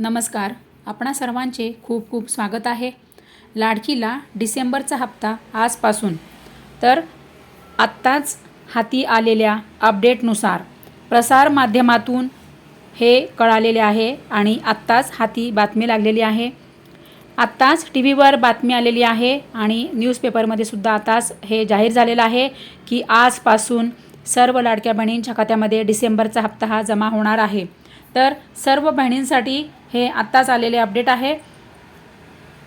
नमस्कार. आपणा सर्वांचे खूप खूप स्वागत आहे. लाडकीला डिसेंबरचा हप्ता आजपासून. तर आत्ताच हाती आलेल्या अपडेटनुसार प्रसार माध्यमातून हे कळालेले आहे आणि आत्ताच हाती बातमी लागलेली आहे. आत्ताच टी व्हीवर बातमी आलेली आहे आणि न्यूजपेपरमध्ये सुद्धा आताच हे जाहीर झालेलं आहे की आजपासून सर्व लाडक्या बहिणींच्या खात्यामध्ये डिसेंबरचा हप्ता हा जमा होणार आहे. तर सर्व बहिणींसाठी हे आत्ताच आलेले अपडेट आहे.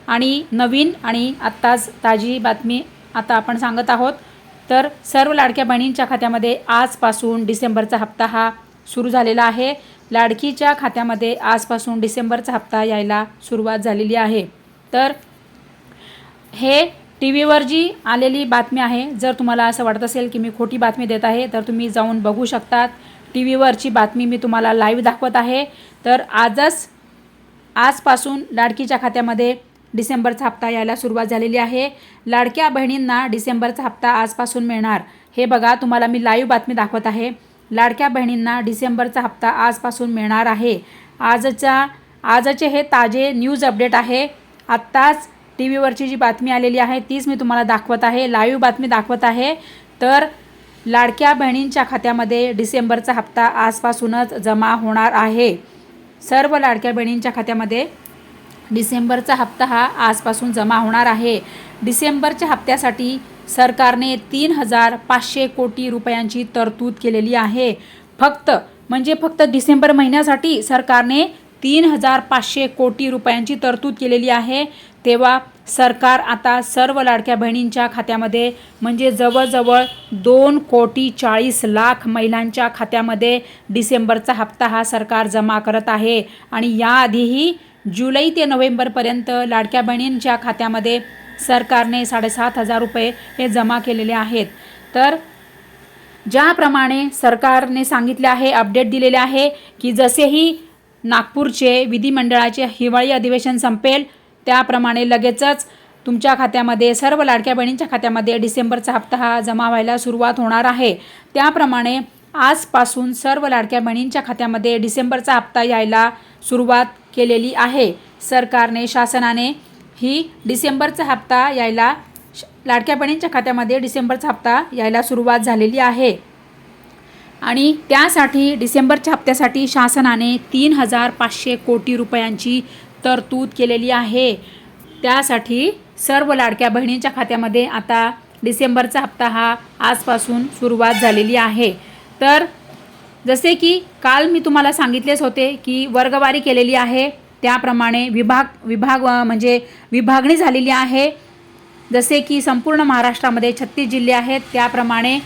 आणि नवीन आणि आत्ताच ताजी बातमी आता आपण सांगत आहोत. तर सर्व लाडक्या बहिणींच्या खात्यामध्ये आजपासून डिसेंबरचा हप्ता हा सुरू झालेला आहे. लाडकीच्या खात्यामध्ये आजपासून डिसेंबरचा हप्ता यायला सुरुवात झालेली आहे. तर हे टी व्हीवर जी आलेली बातमी आहे जर तुम्हाला असं वाटत असेल की मी खोटी बातमी देत आहे तर तुम्ही जाऊन बघू शकतात. टी व्हीवरची बातमी मी तुम्हाला लाईव्ह दाखवत आहे. तर आजच आजपासून लाडकीच्या खात्यामध्ये डिसेंबरचा हप्ता यायला सुरुवात झालेली आहे. लाडक्या बहिणींना डिसेंबरचा हप्ता आजपासून मिळणार. हे बघा तुम्हाला मी लाईव्ह बातमी दाखवत आहे. लाडक्या बहिणींना डिसेंबरचा हप्ता आजपासून मिळणार आहे. आजच्या आजचे हे ताजे न्यूज अपडेट आहे. आत्ताच टी व्हीवरची जी बातमी आलेली आहे तीच मी तुम्हाला दाखवत आहे. लाईव्ह बातमी दाखवत आहे. तर लाडक्या बहिणींच्या खात्यामध्ये डिसेंबरचा हप्ता आजपासूनच जमा होणार आहे. सर्व लाडक्या बहिणींच्या खात्यामध्ये डिसेंबरचा हप्ता हा आजपासून जमा होणार आहे. डिसेंबरच्या हप्त्यासाठी सरकारने तीन हजार पाचशे कोटी रुपयांची तरतूद केलेली आहे. फक्त म्हणजे फक्त डिसेंबर महिन्यासाठी सरकारने तीन हजार पाचशे कोटी रुपयांची तरतूद केलेली आहे. तेव्हा सरकार आता सर्व लाडक्या बहिणींच्या खात्यामध्ये म्हणजे जवळजवळ दोन कोटी चाळीस लाख महिलांच्या खात्यामध्ये डिसेंबरचा हप्ता हा सरकार जमा करत आहे. आणि याआधीही जुलै ते नोव्हेंबरपर्यंत लाडक्या बहिणींच्या खात्यामध्ये सरकारने साडेसात हजार रुपये हे जमा केलेले आहेत. तर ज्याप्रमाणे सरकारने सांगितले आहे अपडेट दिलेले आहे की जसेही नागपूरचे विधिमंडळाचे हिवाळी अधिवेशन संपेल त्याप्रमाणे लगेचच तुमच्या खात्यामध्ये सर्व लाडक्या बहिणींच्या खात्यामध्ये डिसेंबरचा हप्ता हा जमा व्हायला सुरुवात होणार आहे. त्याप्रमाणे आजपासून सर्व लाडक्या बहिणींच्या खात्यामध्ये डिसेंबरचा हप्ता यायला सुरुवात केलेली आहे. सरकारने शासनाने ही डिसेंबरचा हप्ता यायला लाडक्या बहिणींच्या खात्यामध्ये डिसेंबरचा हप्ता यायला सुरुवात झालेली आहे. आणि त्यासाठी डिसेंबरच्या हप्त्यासाठी शासनाने तीन हजार पाचशे कोटी रुपयांची तरतूद केलेली आहे. त्यासाठी सर्व लाडक्या बहिणींच्या खात्यामध्ये आता डिसेंबरचा हप्ता हा आजपासून सुरुवात झालेली आहे. तर जसे की काल मी तुम्हाला सांगितलेच होते की वर्गवारी केलेली आहे. त्याप्रमाणे विभाग विभाग म्हणजे विभागणी झालेली आहे. जसे की संपूर्ण महाराष्ट्रामध्ये छत्तीस जिल्हे आहेत. त्याप्रमाणे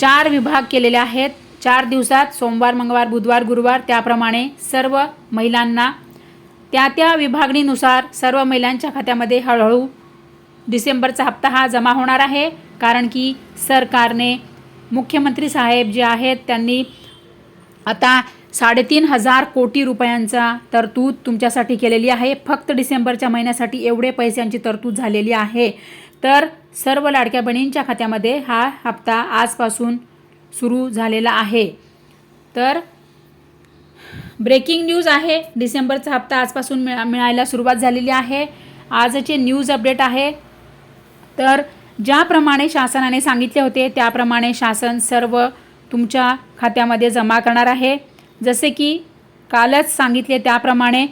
चार विभाग केलेले आहेत. चार दिवसात सोमवार मंगळवार बुधवार गुरुवार त्याप्रमाणे सर्व महिलांना त्या त्या विभागणीनुसार सर्व महिलांच्या खात्यामध्ये हळूहळू डिसेंबरचा हप्ता हा जमा होणार आहे. कारण की सरकारने मुख्यमंत्री साहेब जे आहेत त्यांनी आता साडेतीन हजार कोटी रुपयांचा तरतूद तुमच्यासाठी केलेली आहे. फक्त डिसेंबरच्या महिन्यासाठी एवढे पैशांची तरतूद झालेली आहे. तर सर्व लाडक्या बहिणींच्या खात्यामध्ये हा हप्ता आजपासून सुरू झालेला आहे. तर ब्रेकिंग न्यूज आहे. डिसेंबरचा हप्ता आजपासून मिळा मिळायला सुरुवात झालेली आहे. आजचे न्यूज अपडेट आहे. तर ज्याप्रमाणे शासनाने सांगितले होते त्याप्रमाणे शासन सर्व तुमच्या खात्यामध्ये जमा करणार आहे. जसे की कालच सांगितले त्याप्रमाणे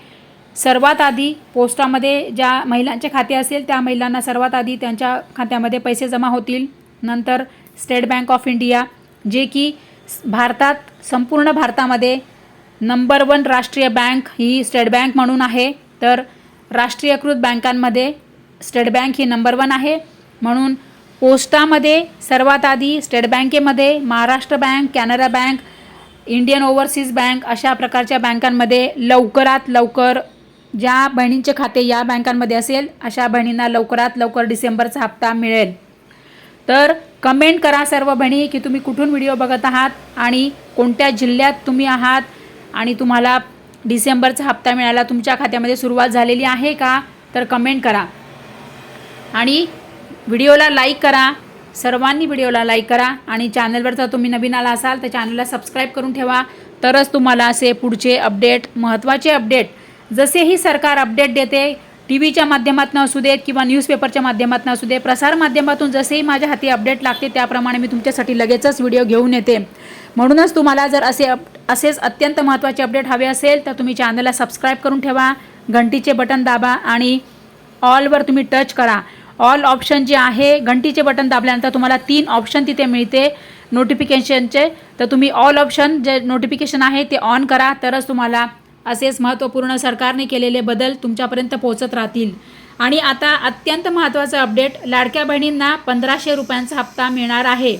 सर्वात आधी पोस्टामध्ये ज्या महिलांचे खाते असेल त्या महिलांना सर्वात आधी त्यांच्या खात्यामध्ये पैसे जमा होतील. नंतर स्टेट बँक ऑफ इंडिया जे की भारतात संपूर्ण भारतामध्ये नंबर वन राष्ट्रीय बँक ही स्टेट बँक म्हणून आहे. तर राष्ट्रीयकृत बँकांमध्ये स्टेट बँक ही नंबर वन आहे. म्हणून पोस्टामध्ये सर्वात आधी स्टेट बँकेमध्ये Maharashtra bank Canara bank Indian overseas bank अशा प्रकारच्या बँकांमध्ये लवकरात लवकर ज्या बहिणींचे खाते या बँकांमध्ये असेल अशा बहिणींना लवकरात लवकर डिसेंबरचा हप्ता मिळेल. तर कमेंट करा सर्व बहिणी की तुम्ही कुठून व्हिडिओ बघत आहात आणि कोणत्या जिल्ह्यात तुम्ही आहात आणि तुम्हाला डिसेंबरचा हप्ता मिळायला तुमच्या खात्यामध्ये सुरुवात झालेली आहे का तर कमेंट करा. आणि व्हिडिओला लाईक करा. सर्वांनी व्हिडिओला लाईक करा. आणि चॅनलवर जर तुम्ही नवीन आला असाल तर चॅनलला सबस्क्राईब करून ठेवा. तरच तुम्हाला असे पुढचे अपडेट महत्त्वाचे अपडेट जसेही सरकार अपडेट देते टी व्हीच्या माध्यमातून असू देत किंवा न्यूजपेपरच्या माध्यमातून असू दे प्रसारमाध्यमातून जसेही माझ्या हाती अपडेट लागते त्याप्रमाणे मी तुमच्यासाठी लगेचच व्हिडिओ घेऊन येते. म्हणूनच तुम्हाला जर असे अप असेच अत्यंत महत्त्वाचे अपडेट हवे असेल तर तुम्ही चॅनलला सबस्क्राईब करून ठेवा घंटीचे बटन दाबा आणि ऑलवर तुम्ही टच करा. ऑल ऑप्शन जे आहे घंटीचे बटन दाबल्यानंतर तुम्हाला तीन ऑप्शन तिथे मिळते नोटिफिकेशनचे. तर तुम्ही ऑल ऑप्शन जे नोटिफिकेशन आहे ते ऑन करा. तरच तुम्हाला असेच महत्त्वपूर्ण सरकारने केलेले बदल तुमच्यापर्यंत पोहोचत राहतील. आणि आता अत्यंत महत्त्वाचं अपडेट लाडक्या बहिणींना पंधराशे रुपयांचा हप्ता मिळणार आहे.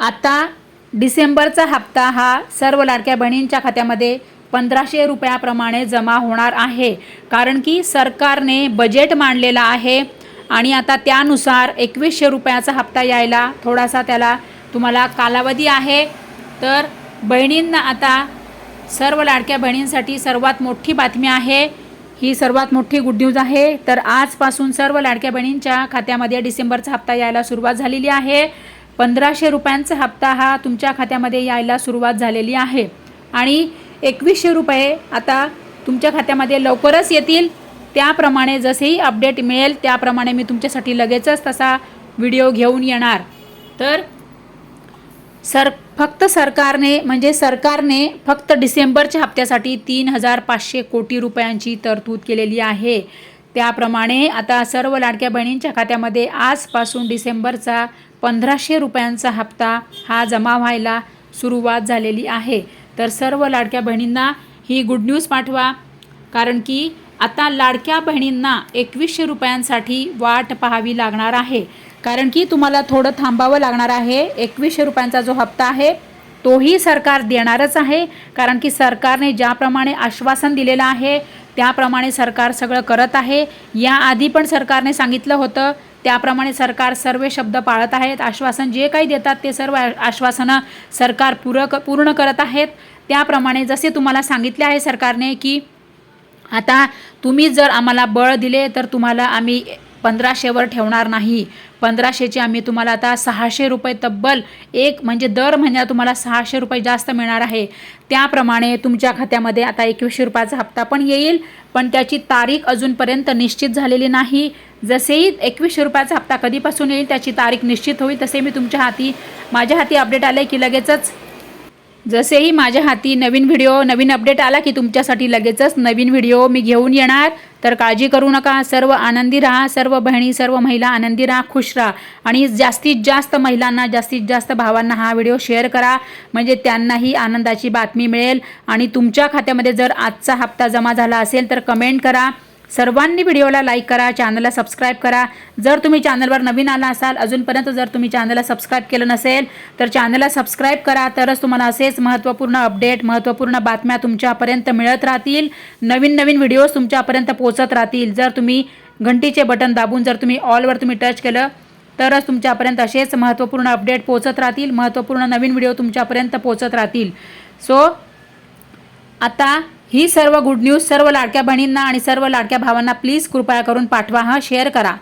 आता डिसेंबरचा हप्ता हा सर्व लाडक्या बहिणींच्या खात्यामध्ये पंधराशे रुपयाप्रमाणे जमा होणार आहे. कारण की सरकारने बजेट मांडलेला आहे आणि आता त्यानुसार एकवीसशे रुपयाचा हप्ता यायला थोडासा त्याला तुम्हाला कालावधी आहे. तर बहिणींना आता सर्व लाडक्या बहिणींसाठी सर्वात मोठी बातमी आहे. ही सर्वात मोठी गुड न्यूज आहे. तर आजपासून सर्व लाडक्या बहिणींच्या खात्यामध्ये डिसेंबरचा हप्ता यायला सुरुवात झालेली आहे. पंधराशे रुपयांचा हप्ता हा तुमच्या खात्यामध्ये यायला सुरुवात झालेली आहे. आणि एकवीसशे रुपये आता तुमच्या खात्यामध्ये लवकरच येतील. त्याप्रमाणे जसेही अपडेट मिळेल त्याप्रमाणे मी तुमच्यासाठी लगेचच तसा व्हिडिओ घेऊन येणार. तर सर फक्त सरकारने म्हणजे सरकारने फक्त डिसेंबरच्या हप्त्यासाठी तीन हजार पाचशे कोटी रुपयांची तरतूद केलेली आहे. त्याप्रमाणे आता सर्व लाडक्या बहिणींच्या खात्यामध्ये आजपासून डिसेंबरचा पंधराशे रुपयांचा हप्ता हा जमा व्हायला सुरुवात झालेली आहे. तर सर्व लाडक्या बहिणींना ही गुड न्यूज पाठवा कारण की आता लाडक्या बहिणींना एकवीसशे रुपयांसाठी वाट पाहावी लागणार आहे. कारण की तुम्हाला थोडं थांबावं लागणार आहे. एकवीसशे रुपयांचा जो हप्ता आहे तोही सरकार देणारच आहे. कारण की सरकारने ज्याप्रमाणे आश्वासन दिलेलं आहे त्याप्रमाणे सरकार सगळं करत आहे. याआधी पण सरकारने सांगितलं होतं. त्याप्रमाणे सरकार सर्व शब्द पाळत आहेत. आश्वासन जे काही देतात ते सर्व आश्वासनं सरकार पूर क पूर्ण करत आहेत. त्याप्रमाणे जसे तुम्हाला सांगितले आहे सरकारने की आता तुम्ही जर आम्हाला बळ दिले तर तुम्हाला आम्ही पंधराशेवर ठेवणार नाही. पंधराशेचे आम्ही तुम्हाला आता सहाशे रुपये तब्बल एक म्हणजे दर महिन्याला तुम्हाला सहाशे रुपये जास्त मिळणार आहे. त्याप्रमाणे तुमच्या खात्यामध्ये आता एकवीसशे रुपयाचा हप्ता पण येईल पण त्याची तारीख अजूनपर्यंत निश्चित झालेली नाही. जसेही एकवीसशे रुपयाचा हप्ता कधीपासून येईल त्याची तारीख निश्चित होईल तसे मी तुमच्या हाती माझ्या हाती अपडेट आले की लगेचच जसेही माझ्या हाती नवीन व्हिडिओ नवीन अपडेट आला की तुमच्यासाठी लगेचच नवीन व्हिडिओ मी घेऊन येणार. तर काळजी करू नका. सर्व आनंदी राहा. सर्व बहिणी सर्व महिला आनंदी राहा. खुश राहा. आणि जास्तीत जास्त महिलांना जास्तीत जास्त भावांना हा व्हिडिओ शेअर करा. म्हणजे त्यांनाही आनंदाची बातमी मिळेल. आणि तुमच्या खात्यामध्ये जर आजचा हप्ता जमा झाला असेल तर कमेंट करा. सर्वांनी व्हिडिओला लाईक करा चॅनलला सबस्क्राईब करा. जर तुम्ही चॅनलवर नवीन आला असाल अजूनपर्यंत जर तुम्ही चॅनलला सबस्क्राईब केलं नसेल तर चॅनलला सबस्क्राईब करा. तरच तुम्हाला असेच महत्त्वपूर्ण अपडेट महत्त्वपूर्ण बातम्या तुमच्यापर्यंत मिळत राहतील. नवीन नवीन व्हिडिओज तुमच्यापर्यंत पोचत राहतील. जर तुम्ही घंटीचे बटन दाबून जर तुम्ही ऑलवर तुम्ही टच केलं तरच तुमच्यापर्यंत असेच महत्त्वपूर्ण अपडेट पोचत राहतील. महत्त्वपूर्ण नवीन व्हिडिओ तुमच्यापर्यंत पोचत राहतील. सो आता ही सर्व गुड न्यूज सर्व लाडक्या बहिणींना आणि सर्व लाडक्या भावांना प्लीज कृपया करून पाठवा हा शेअर करा.